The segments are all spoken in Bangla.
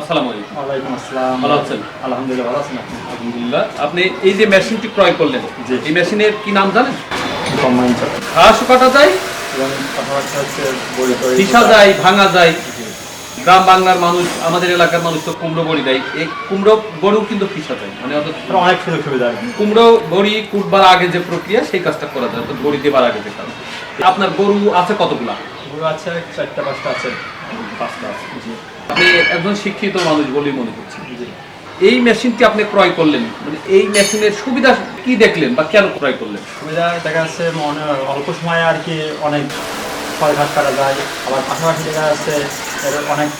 আসসালামু আলাইকুম। ওয়ালাইকুম আসসালাম। ভালো আছেন? আলহামদুলিল্লাহ ভালো আছেন আলহামদুলিল্লাহ। আপনি এই যে মেশিনটি ক্রয় করলেন এই মেশিনের কি নাম জানেন? কম্বাইন চাপ। ঘাস কাটা যায়? এবং কথাবার্তা হচ্ছে বড়ি তৈরি পিসা যায় ভাঙা যায়। গ্রাম বাংলার মানুষ আমাদের এলাকার মানুষ তো কুমড়ো বড়ি দেয়। এই কুমড়ো বড়িও কিন্তু পিসা যায়। মানে অর্থাৎ অনেক সুযোগ সুবিধা। কুমড়ো বড়ি কুটবার আগে যে প্রক্রিয়া সেই কাজটা করা যায়। অর্থাৎ বড়ি দেবার আগে যে কাজ। আপনার গরু আছে কতগুলা? গরু আছে চারটা পাঁচটা আছে। পাঁচটা একজন শিক্ষিত মানুষ বলেই মনে করছি এই মেশিনটি আপনি ক্রয় করলেন মানে এই মেশিনের সুবিধা কি দেখলেন বা কেন ক্রয় করলেন? সুবিধা দেখা যাচ্ছে মনে অল্প সময়ে আর কি অনেক ফল ঘাস কাটা যায়। আবার পাশাপাশি দেখা যাচ্ছে অনেক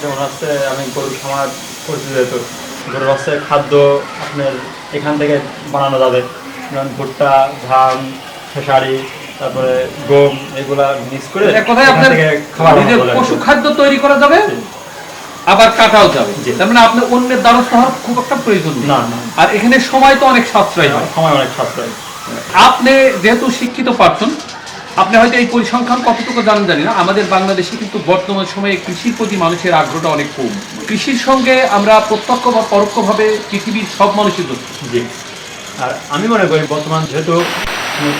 যেমন হচ্ছে আমি গরুর খামার করতে যেত গরুর হচ্ছে খাদ্য আপনার এখান থেকে বানানো যাবে। যেমন ভুট্টা, ধান, খেসারি তারপরে গম এগুলা মিক্স করে কথায় এখান আপনার নিজের পশু খাদ্য তৈরি করা যাবে? আবার কাটাও যাবে। তার মানে আপনার অন্যের দ্বারস্থ হওয়ার খুব একটা প্রয়োজন না আর এখানে সময় তো অনেক সাশ্রয় হয়। সময় অনেক সাশ্রয়। আপনি যেহেতু শিক্ষিত পারছেন আপনি হয়তো এই পরিসংখ্যান কতটুকু জানেন জানি না। আমাদের বাংলাদেশে কিন্তু বর্তমান সময়ে কৃষির প্রতি মানুষের আগ্রহটা অনেক কম। কৃষির সঙ্গে আমরা প্রত্যক্ষ বা পরোক্ষভাবে পৃথিবীর সব যুক্ত। জি। আর আমি মনে করি বর্তমান যেহেতু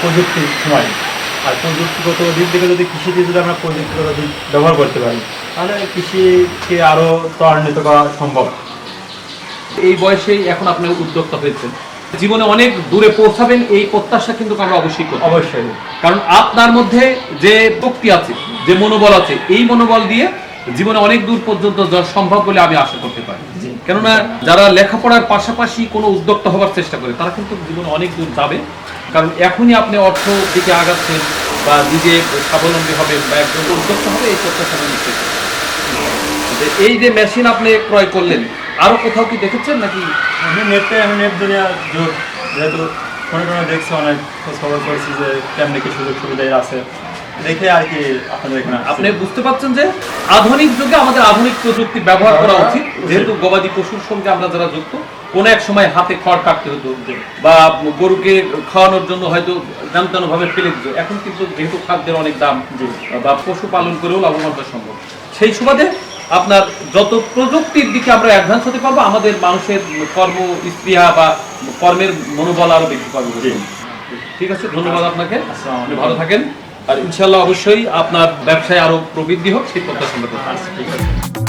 প্রযুক্তির সময়। আর প্রযুক্তিগত দিক থেকে যদি কৃষিতে যদি আমরা প্রযুক্তিগত দিক ব্যবহার করতে পারি তাহলে কৃষিকে আরও ত্বরান্বিত করা সম্ভব। এই বয়সেই এখন আপনি উদ্যোক্তা হয়েছেন। জীবনে অনেক দূরে পৌঁছাবেন এই প্রত্যাশা কিন্তু আমরা অবশ্যই করি। অবশ্যই। কারণ আপনার মধ্যে যে শক্তি আছে যে মনোবল আছে এই মনোবল দিয়ে জীবনে অনেক দূর পর্যন্ত যাওয়া সম্ভব বলে আমি আশা করতে পারি। কেননা যারা লেখাপড়ার পাশাপাশি কোনো উদ্যোক্তা হবার চেষ্টা করে, তারা কিন্তু জীবনে অনেক দূর যাবে। কারণ এখনই আপনি অর্থ দিকে আগাচ্ছেন বা নিজে স্বাবলম্বী হবেন বা একজন উদ্যোক্তা হবে, এই প্রত্যাশা যে এই যে মেশিন আপনি ক্রয় করলেন আরও কোথাও কি দেখেছেন নাকি? নেটে, আমি নেট দুনিয়া যুগ যেহেতু মনে কোনো দেখছি অনেক খবর করেছি যে কেমনি কি সুযোগ সুবিধা আছে। দেখে আর কি আপনাদের এখানে আপনি বুঝতে পারছেন যে আধুনিক যুগে আমাদের আধুনিক প্রযুক্তি ব্যবহার করা উচিত। যেহেতু গবাদি পশুর সঙ্গে আমরা যারা যুক্ত কোনো এক সময় হাতে খড় কাটতে হতো বা গরুকে খাওয়ানোর জন্য হয়তো জানতানো ভাবে ফেলে দিত। এখন কিন্তু যেহেতু খাদ্যের অনেক দাম বা পশু পালন করেও লাভবান হওয়া সম্ভব। সেই সুবাদে আপনার যত প্রযুক্তির দিকে আমরা অ্যাডভান্স হতে পারব আমাদের মানুষের কর্ম স্পৃহা বা কর্মের মনোবল আরও বেশি পাবে। ঠিক আছে ধন্যবাদ আপনাকে। ভালো থাকেন। আর ইনশাল্লাহ অবশ্যই আপনার ব্যবসায় আরও প্রবৃদ্ধি হোক সেই প্রত্যাশা আমরা আছে